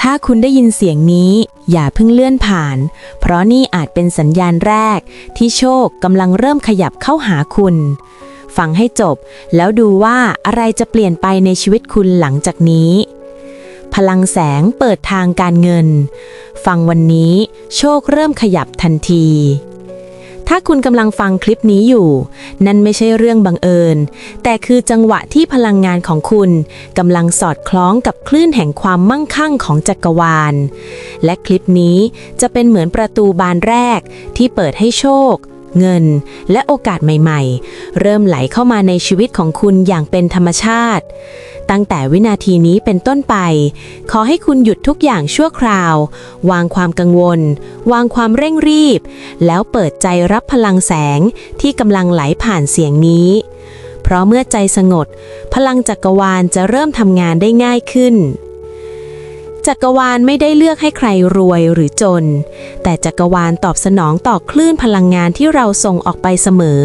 ถ้าคุณได้ยินเสียงนี้ อย่าเพิ่งเลื่อนผ่าน เพราะนี่อาจเป็นสัญญาณแรก ที่โชคกำลังเริ่มขยับเข้าหาคุณ ฟังให้จบ แล้วดูว่าอะไรจะเปลี่ยนไปในชีวิตคุณหลังจากนี้ พลังแสงเปิดทางการเงิน ฟังวันนี้โชคเริ่มขยับทันที ถ้าคุณกำลังฟังคลิปนี้อยู่ นั่นไม่ใช่เรื่องบังเอิญ แต่คือจังหวะที่พลังงานของคุณกำลังสอดคล้องกับคลื่นแห่งความมั่งคั่งของจักรวาล และคลิปนี้จะเป็นเหมือนประตูบานแรกที่เปิดให้โชค เงิน และโอกาสใหม่ๆ เริ่มไหลเข้ามาในชีวิตของคุณอย่างเป็นธรรมชาติ ตั้งแต่วินาทีนี้เป็นต้นไป ขอให้คุณหยุดทุกอย่างชั่วคราว วางความกังวล วางความเร่งรีบ แล้วเปิดใจรับพลังแสงที่กำลังไหลผ่านเสียงนี้ เพราะเมื่อใจสงบพลังจักรวาลจะเริ่มทำงานได้ง่ายขึ้น จักรวาลไม่ได้เลือกให้ใครรวยหรือจน แต่จักรวาลตอบสนองต่อคลื่นพลังงานที่เราส่งออกไปเสมอ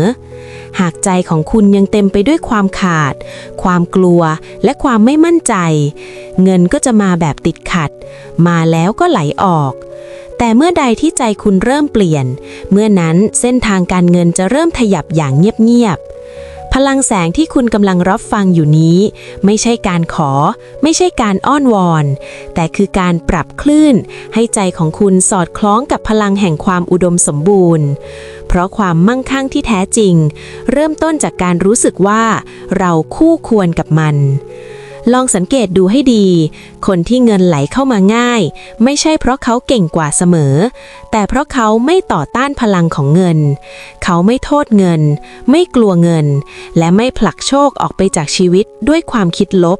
หากใจของคุณยังเต็มไปด้วยความขาด ความกลัวและความไม่มั่นใจ เงินก็จะมาแบบติดขัด มาแล้วก็ไหลออก แต่เมื่อใดที่ใจคุณเริ่มเปลี่ยน เมื่อนั้นเส้นทางการเงินจะเริ่มขยับอย่างเงียบๆ พลังแสงที่คุณกำลังรับฟังอยู่นี้ ไม่ใช่การขอ ไม่ใช่การอ้อนวอน แต่คือการปรับคลื่น ให้ใจของคุณสอดคล้องกับพลังแห่งความอุดมสมบูรณ์ เพราะความมั่งคั่งที่แท้จริง เริ่มต้นจากการรู้สึกว่า เราคู่ควรกับมัน ลองสังเกตดูให้ดี คนที่เงินไหลเข้ามาง่าย ไม่ใช่เพราะเขาเก่งกว่าเสมอ แต่เพราะเขาไม่ต่อต้านพลังของเงิน เขาไม่โทษเงิน ไม่กลัวเงิน และไม่ผลักโชคออกไปจากชีวิตด้วยความคิดลบ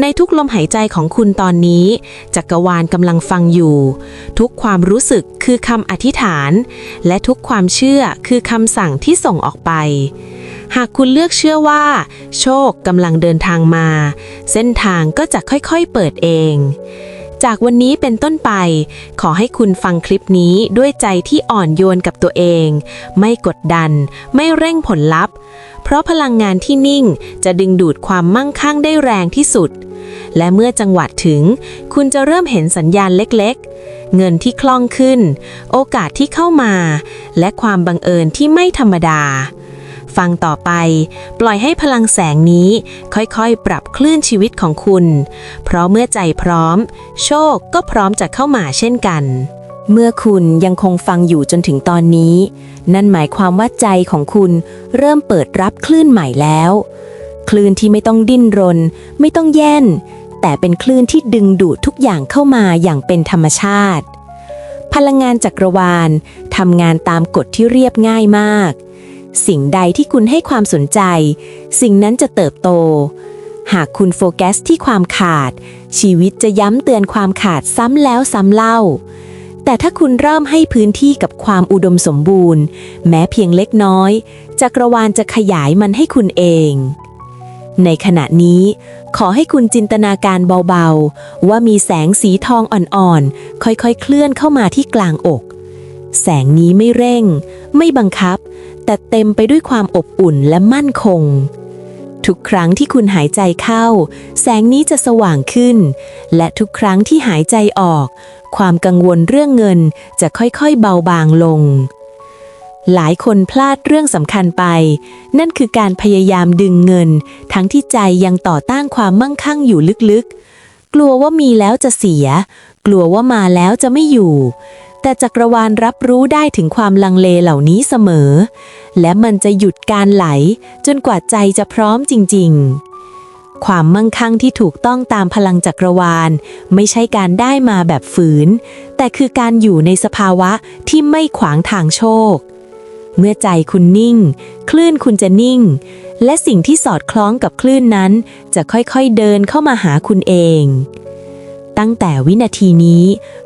ในทุกลมหายใจของคุณตอนนี้ จักรวาลกำลังฟังอยู่ ทุกความรู้สึกคือคำอธิษฐาน และทุกความเชื่อคือคำสั่งที่ส่งออกไป หากคุณเลือกเชื่อว่า โชคกำลังเดินทางมา เส้นทางก็จะค่อยๆเปิดเอง จากวันนี้เป็นต้นไป ขอให้คุณฟังคลิปนี้ด้วยใจที่อ่อนโยนกับตัวเอง ไม่กดดัน ไม่เร่งผลลัพธ์ ราะพลังงานที่นิ่งจะดึงดูดความมั่งคั่งได้แรงที่สุด และเมื่อจังหวัดถึง คุณจะเริ่มเห็นสัญญาณเล็กๆ เงินที่คล่องขึ้น โอกาสที่เข้ามา และความบังเอิญที่ไม่ธรรมดา ฟังต่อไป ปล่อยให้พลังแสงนี้ค่อยๆ ปรับคลื่นชีวิตของคุณ เพราะเมื่อใจพร้อม โชคก็พร้อมจะเข้ามาเช่นกัน เมื่อคุณยังคงฟังอยู่จนถึงตอนนี้ นั่นหมายความว่าใจของคุณเริ่มเปิดรับคลื่นใหม่แล้ว คลื่นที่ไม่ต้องดิ้นรน ไม่ต้องแย่น แต่เป็นคลื่นที่ดึงดูดทุกอย่างเข้ามาอย่างเป็นธรรมชาติ พลังงานจักรวาลทำงานตามกฎที่เรียบง่ายมาก สิ่งใดที่คุณให้ความสนใจ สิ่งนั้นจะเติบโต หากคุณโฟกัสที่ความขาด ชีวิตจะย้ำเตือนความขาดซ้ำแล้วซ้ำเล่า แต่ถ้าคุณเริ่มให้พื้นที่กับความอุดมสมบูรณ์ แม้เพียงเล็กน้อย จักรวาลจะขยายมันให้คุณเอง ในขณะนี้ ขอให้คุณจินตนาการเบาๆ ว่ามีแสงสีทองอ่อนๆ ค่อยๆ เคลื่อนเข้ามาที่กลางอก แสงนี้ไม่เร่ง ไม่บังคับ แต่เต็มไปด้วยความอบอุ่นและมั่นคง ทุกครั้งที่คุณหายใจเข้า แสงนี้จะสว่างขึ้น และทุกครั้งที่หายใจออก ความกังวลเรื่องเงินจะค่อยๆเบาบางลง หลายคนพลาดเรื่องสำคัญไป นั่นคือการพยายามดึงเงิน ทั้งที่ใจยังต่อต้านความมั่งคั่งอยู่ลึกๆ กลัวว่ามีแล้วจะเสีย กลัวว่ามาแล้วจะไม่อยู่ แต่จักรวาลรับรู้ได้ถึงความลังเลเหล่านี้เสมอ และมันจะหยุดการไหล จนกว่าใจจะพร้อมจริง ๆ ความมั่งคั่งที่ถูกต้องตามพลังจักรวาล ไม่ใช่การได้มาแบบฝืน แต่คือการอยู่ในสภาวะที่ไม่ขวางทางโชค เมื่อใจคุณนิ่ง คลื่นคุณจะนิ่ง และสิ่งที่สอดคล้องกับคลื่นนั้น จะค่อยๆเดินเข้ามาหาคุณเอง ตั้งแต่วินาทีนี้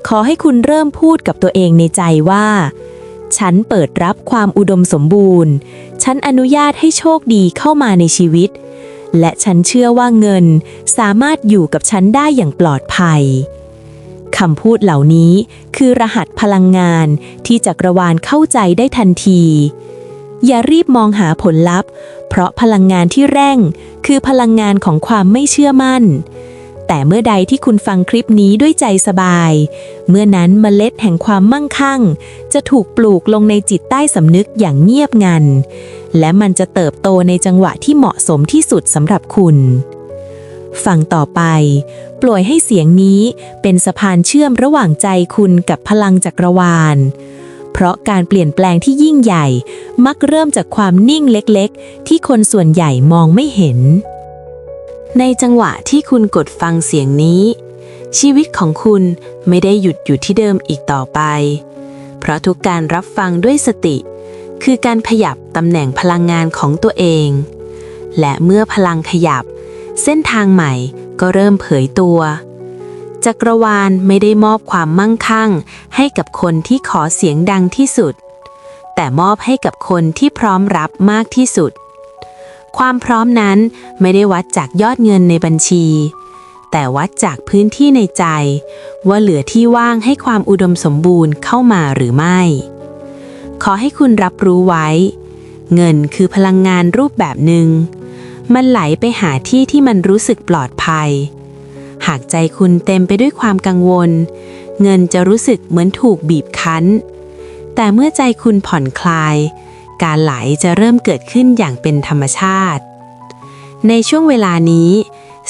ขอให้คุณเริ่มพูดกับตัวเองในใจว่า ฉันเปิดรับความอุดมสมบูรณ์ ฉันอนุญาตให้โชคดีเข้ามาในชีวิต และฉันเชื่อว่าเงินสามารถอยู่กับฉันได้อย่างปลอดภัยคำพูดเหล่านี้คือรหัสพลังงานที่จักรวาลเข้าใจได้ทันที อย่ารีบมองหาผลลัพธ์ เพราะพลังงานที่แร่งคือพลังงานของความไม่เชื่อมั่น แต่เมื่อใดที่คุณฟังคลิปนี้ด้วยใจสบาย เมื่อนั้นเมล็ดแห่งความมั่งคั่ง จะถูกปลูกลงในจิตใต้สำนึกอย่างเงียบงัน และมันจะเติบโตในจังหวะที่เหมาะสมที่สุดสำหรับคุณฟังต่อไป ปล่อยให้เสียงนี้เป็นสะพานเชื่อมระหว่างใจคุณกับพลังจักรวาล เพราะการเปลี่ยนแปลงที่ยิ่งใหญ่ มักเริ่มจากความนิ่งเล็กๆ ที่คนส่วนใหญ่มองไม่เห็น ในจังหวะที่คุณกดฟังเสียงนี้ ชีวิตของคุณไม่ได้หยุดอยู่ที่เดิมอีกต่อไป เพราะทุกการรับฟังด้วยสติ คือการขยับตำแหน่งพลังงานของตัวเอง และเมื่อพลังขยับ เส้นทางใหม่ก็เริ่มเผยตัวจักรวาลไม่ได้มอบความมั่งคั่ง ให้กับคนที่ขอเสียงดังที่สุด แต่มอบให้กับคนที่พร้อมรับมากที่สุด ความพร้อมนั้นไม่ได้วัดจากยอดเงินในบัญชี แต่วัดจากพื้นที่ในใจ ว่าเหลือที่ว่างให้ความอุดมสมบูรณ์เข้ามาหรือไม่ ขอให้คุณรับรู้ไว้ เงินคือพลังงานรูปแบบหนึ่งมันไหลไปหาที่ที่มันรู้สึกปลอดภัย หากใจคุณเต็มไปด้วยความกังวล เงินจะรู้สึกเหมือนถูกบีบคั้น แต่เมื่อใจคุณผ่อนคลาย การไหลจะเริ่มเกิดขึ้นอย่างเป็นธรรมชาติ ในช่วงเวลานี้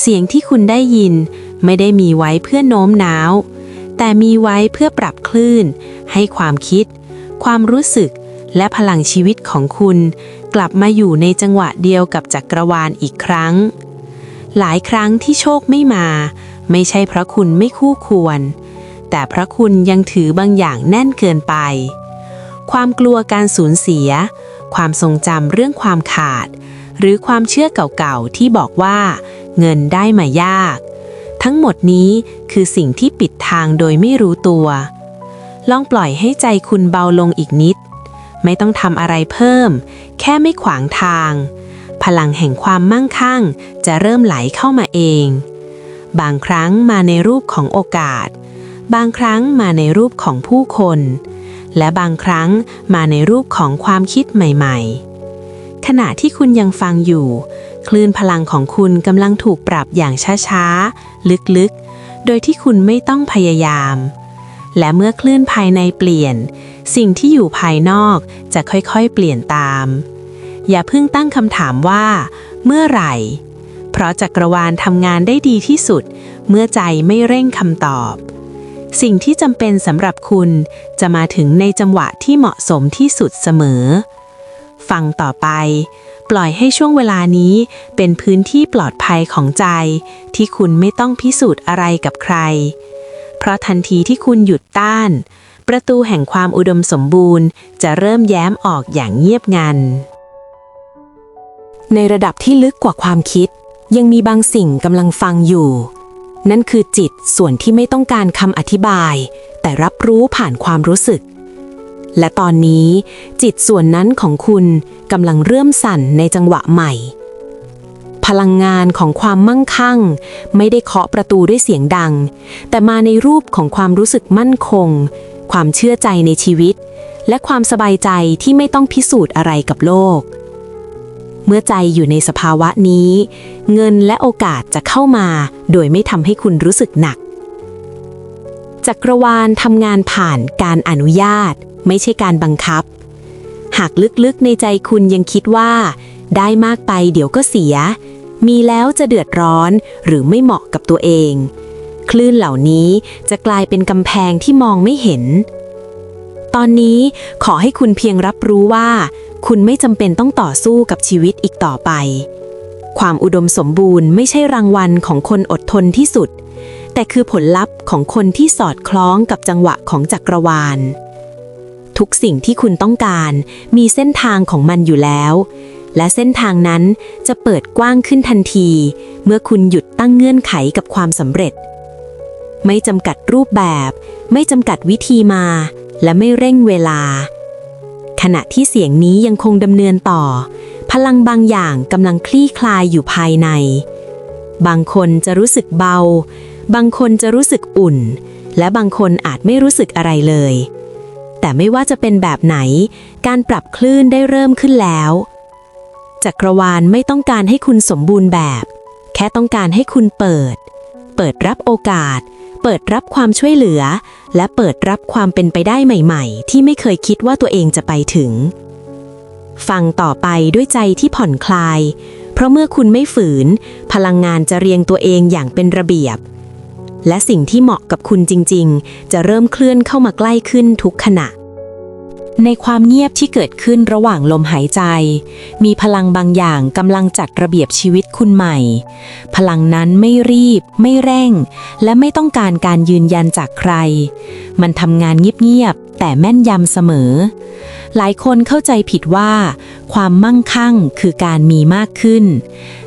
เสียงที่คุณได้ยินไม่ได้มีไว้เพื่อโน้มน้าว แต่มีไว้เพื่อปรับคลื่น ให้ความคิด ความรู้สึกและพลังชีวิตของคุณกลับมาอยู่ในจังหวะเดียวกับจักรวาลอีกครั้ง หลายครั้งที่โชคไม่มา ไม่ใช่เพราะคุณไม่คู่ควร แต่เพราะคุณยังถือบางอย่างแน่นเกินไป ความกลัวการสูญเสีย ความทรงจำเรื่องความขาด หรือความเชื่อเก่าๆที่บอกว่า เงินได้มายาก ทั้งหมดนี้คือสิ่งที่ปิดทางโดยไม่รู้ตัว ลองปล่อยให้ใจคุณเบาลงอีกนิด ไม่ต้องทำอะไรเพิ่ม แค่ไม่ขวางทาง พลังแห่งความมั่งคั่ง จะเริ่มไหลเข้ามาเอง บางครั้งมาในรูปของโอกาส บางครั้งมาในรูปของผู้คน และบางครั้งมาในรูปของความคิดใหม่ ๆ ขณะที่คุณยังฟังอยู่ คลื่นพลังของคุณกำลังถูกปรับอย่างช้าๆ ลึกๆ โดยที่คุณไม่ต้องพยายาม และเมื่อคลื่นภายในเปลี่ยน สิ่งที่อยู่ภายนอกจะค่อยๆ เปลี่ยนตาม อย่าเพิ่งตั้งคำถามว่า เมื่อไหร่ เพราะจักรวาลทำงานได้ดีที่สุด เมื่อใจไม่เร่งคำตอบ สิ่งที่จำเป็นสำหรับคุณจะมาถึงในจังหวะที่เหมาะสมที่สุดเสมอ ฟังต่อไป ปล่อยให้ช่วงเวลานี้เป็นพื้นที่ปลอดภัยของใจ ที่คุณไม่ต้องพิสูจน์อะไรกับใคร เพราะทันทีที่คุณหยุดต้าน ประตูแห่งความอุดมสมบูรณ์ จะเริ่มแย้มออกอย่างเงียบงัน ในระดับที่ลึกกว่าความคิด ยังมีบางสิ่งกำลังฟังอยู่ นั่นคือจิตส่วนที่ไม่ต้องการคำอธิบาย แต่รับรู้ผ่านความรู้สึก และตอนนี้จิตส่วนนั้นของคุณกำลังเริ่มสั่นในจังหวะใหม่ พลังงานของความมั่งคั่ง ไม่ได้เคาะประตูด้วยเสียงดัง แต่มาในรูปของความรู้สึกมั่นคง ความเชื่อใจในชีวิต และความสบายใจที่ไม่ต้องพิสูจน์อะไรกับโลก เมื่อใจอยู่ในสภาวะนี้ เงินและโอกาสจะเข้ามา โดยไม่ทำให้คุณรู้สึกหนัก จักรวาลทำงานผ่านการอนุญาต ไม่ใช่การบังคับ หากลึกๆในใจคุณยังคิดว่า ได้มากไปเดี๋ยวก็เสีย มีแล้วจะเดือดร้อนหรือไม่เหมาะกับตัวเอง คลื่นเหล่านี้จะกลายเป็นกำแพงที่มองไม่เห็น ตอนนี้ขอให้คุณเพียงรับรู้ว่า คุณไม่จำเป็นต้องต่อสู้กับชีวิตอีกต่อไป ความอุดมสมบูรณ์ไม่ใช่รางวัลของคนอดทนที่สุด แต่คือผลลัพธ์ของคนที่สอดคล้องกับจังหวะของจักรวาล ทุกสิ่งที่คุณต้องการมีเส้นทางของมันอยู่แล้ว และเส้นทางนั้นจะเปิดกว้างขึ้นทันที เมื่อคุณหยุดตั้งเงื่อนไขกับความสำเร็จ ไม่จำกัดรูปแบบ ไม่จำกัดวิธีมา และไม่เร่งเวลา ณะที่เสียงนี้ยังคงดำเนินต่อ พลังบางอย่างกำลังคลี่คลายอยู่ภายใน บางคนจะรู้สึกเบา บางคนจะรู้สึกอุ่น และบางคนอาจไม่รู้สึกอะไรเลย แต่ไม่ว่าจะเป็นแบบไหน การปรับคลื่นได้เริ่มขึ้นแล้วจักรวาลไม่ต้องการให้คุณสมบูรณ์แบบ แค่ต้องการให้คุณเปิด เปิดรับโอกาส เปิดรับความช่วยเหลือ และเปิดรับความเป็นไปได้ใหม่ ๆ ที่ไม่เคยคิดว่าตัวเองจะไปถึง ฟังต่อไปด้วยใจที่ผ่อนคลาย เพราะเมื่อคุณไม่ฝืน พลังงานจะเรียงตัวเองอย่างเป็นระเบียบ และสิ่งที่เหมาะกับคุณจริง ๆ จะเริ่มเคลื่อนเข้ามาใกล้ขึ้นทุกขณะ ในความเงียบที่เกิดขึ้นระหว่างลมหายใจ มีพลังบางอย่างกำลังจัดระเบียบชีวิตคุณใหม่ พลังนั้นไม่รีบ ไม่เร่ง และไม่ต้องการการยืนยันจากใคร มันทำงานเงียบๆแต่แม่นยำเสมอ หลายคนเข้าใจผิดว่า ความมั่งคั่งคือการมีมากขึ้น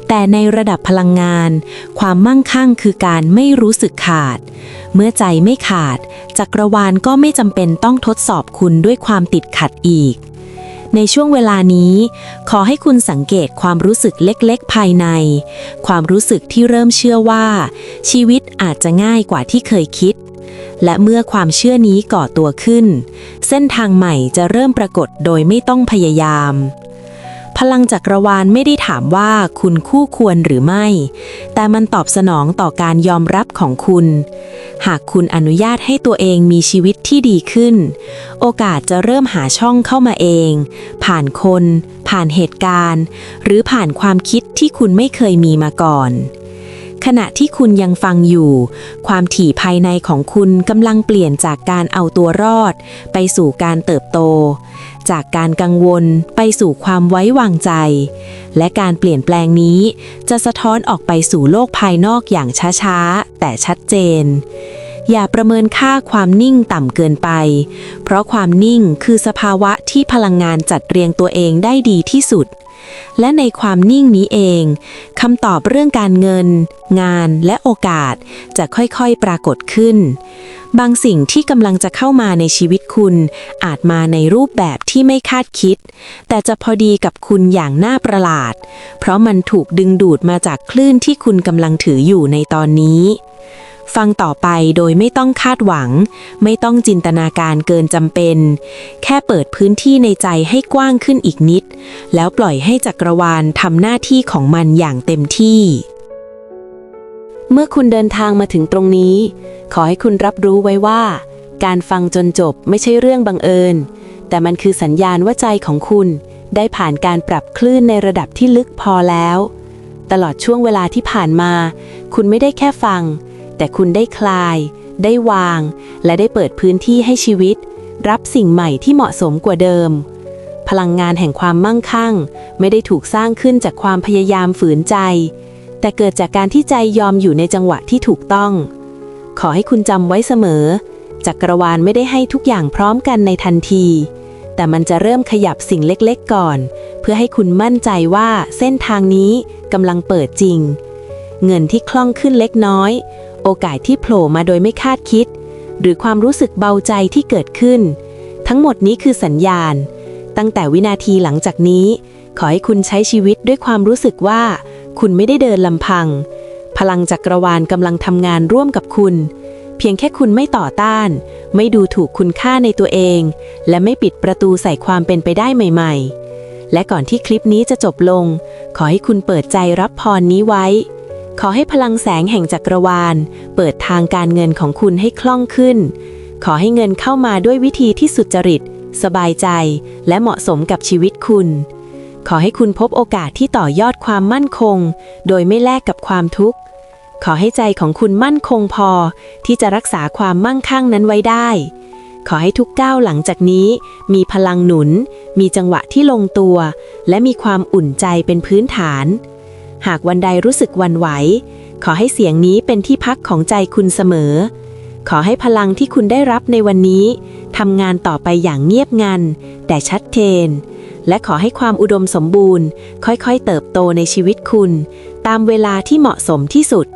แต่ในระดับพลังงาน ความมั่งคั่งคือการไม่รู้สึกขาด เมื่อใจไม่ขาด จักรวาลก็ไม่จำเป็นต้องทดสอบคุณด้วยความติดขัดอีก ในช่วงเวลานี้ ขอให้คุณสังเกตความรู้สึกเล็กๆ ภายใน ความรู้สึกที่เริ่มเชื่อว่า ชีวิตอาจจะง่ายกว่าที่เคยคิด และเมื่อความเชื่อนี้ก่อตัวขึ้น เส้นทางใหม่จะเริ่มปรากฏโดยไม่ต้องพยายาม พลังจักรวาลไม่ได้ถามว่าคุณคู่ควรหรือไม่ แต่มันตอบสนองต่อการยอมรับของคุณ หากคุณอนุญาตให้ตัวเองมีชีวิตที่ดีขึ้น โอกาสจะเริ่มหาช่องเข้ามาเอง ผ่านคน ผ่านเหตุการณ์ หรือผ่านความคิดที่คุณไม่เคยมีมาก่อน ขณะที่คุณยังฟังอยู่ ความถี่ภายในของคุณกำลังเปลี่ยนจากการเอาตัวรอด ไปสู่การเติบโต จากการกังวลไปสู่ความไว้วางใจ และการเปลี่ยนแปลงนี้จะสะท้อนออกไปสู่โลกภายนอกอย่างช้าๆ แต่ชัดเจน อย่าประเมินค่าความนิ่งต่ำเกินไป เพราะความนิ่งคือสภาวะที่พลังงานจัดเรียงตัวเองได้ดีที่สุด และในความนิ่งนี้เองคำตอบเรื่องการเงิน งานและโอกาสจะค่อยๆปรากฏขึ้น บางสิ่งที่กำลังจะเข้ามาในชีวิตคุณ อาจมาในรูปแบบที่ไม่คาดคิด แต่จะพอดีกับคุณอย่างน่าประหลาด เพราะมันถูกดึงดูดมาจากคลื่นที่คุณกำลังถืออยู่ในตอนนี้ ฟังต่อไปโดยไม่ต้องคาดหวัง ไม่ต้องจินตนาการเกินจำเป็น แค่เปิดพื้นที่ในใจให้กว้างขึ้นอีกนิด แล้วปล่อยให้จักรวาลทำหน้าที่ของมันอย่างเต็มที่ เมื่อคุณเดินทางมาถึงตรงนี้ ขอให้คุณรับรู้ไว้ว่า การฟังจนจบไม่ใช่เรื่องบังเอิญ แต่มันคือสัญญาณว่าใจของคุณ ได้ผ่านการปรับคลื่นในระดับที่ลึกพอแล้ว ตลอดช่วงเวลาที่ผ่านมา คุณไม่ได้แค่ฟัง แต่คุณได้คลาย ได้วาง และได้เปิดพื้นที่ให้ชีวิต รับสิ่งใหม่ที่เหมาะสมกว่าเดิม พลังงานแห่งความมั่งคั่ง ไม่ได้ถูกสร้างขึ้นจากความพยายามฝืนใจ แต่เกิดจากการที่ใจยอมอยู่ในจังหวะที่ถูกต้อง ขอให้คุณจำไว้เสมอ จักรวาลไม่ได้ให้ทุกอย่างพร้อมกันในทันที แต่มันจะเริ่มขยับสิ่งเล็กๆก่อน เพื่อให้คุณมั่นใจว่าเส้นทางนี้กำลังเปิดจริงเงินที่คล่องขึ้นเล็กน้อย อกาสที่โผล่มาโดยไม่คาดคิด หรือความรู้สึกเบาใจที่เกิดขึ้น ทั้งหมดนี้คือสัญญาณ ตั้งแต่วินาทีหลังจากนี้ ขอให้คุณใช้ชีวิตด้วยความรู้สึกว่า คุณไม่ได้เดินลำพัง พลังจักรวาลกำลังทำงานร่วมกับคุณ เพียงแค่คุณไม่ต่อต้าน ไม่ดูถูกคุณค่าในตัวเอง และไม่ปิดประตูใส่ความเป็นไปได้ใหม่ ๆ และก่อนที่คลิปนี้จะจบลง ขอให้คุณเปิดใจรับพรนี้ไว้ ขอให้พลังแสงแห่งจักรวาล เปิดทางการเงินของคุณให้คล่องขึ้น ขอให้เงินเข้ามาด้วยวิธีที่สุจริต สบายใจ และเหมาะสมกับชีวิตคุณ ขอให้คุณพบโอกาสที่ต่อยอดความมั่นคง โดยไม่แลกกับความทุกข์ ขอให้ใจของคุณมั่นคงพอ ที่จะรักษาความมั่งคั่งนั้นไว้ได้ ขอให้ทุกก้าวหลังจากนี้ มีพลังหนุน มีจังหวะที่ลงตัว และมีความอุ่นใจเป็นพื้นฐาน หากวันใดรู้สึกวันไหว ขอให้เสียงนี้เป็นที่พักของใจคุณเสมอ ขอให้พลังที่คุณได้รับในวันนี้ทำงานต่อไปอย่างเงียบงัน แต่ชัดเจน และขอให้ความอุดมสมบูรณ์ ค่อยๆ เติบโตในชีวิตคุณ ตามเวลาที่เหมาะสมที่สุด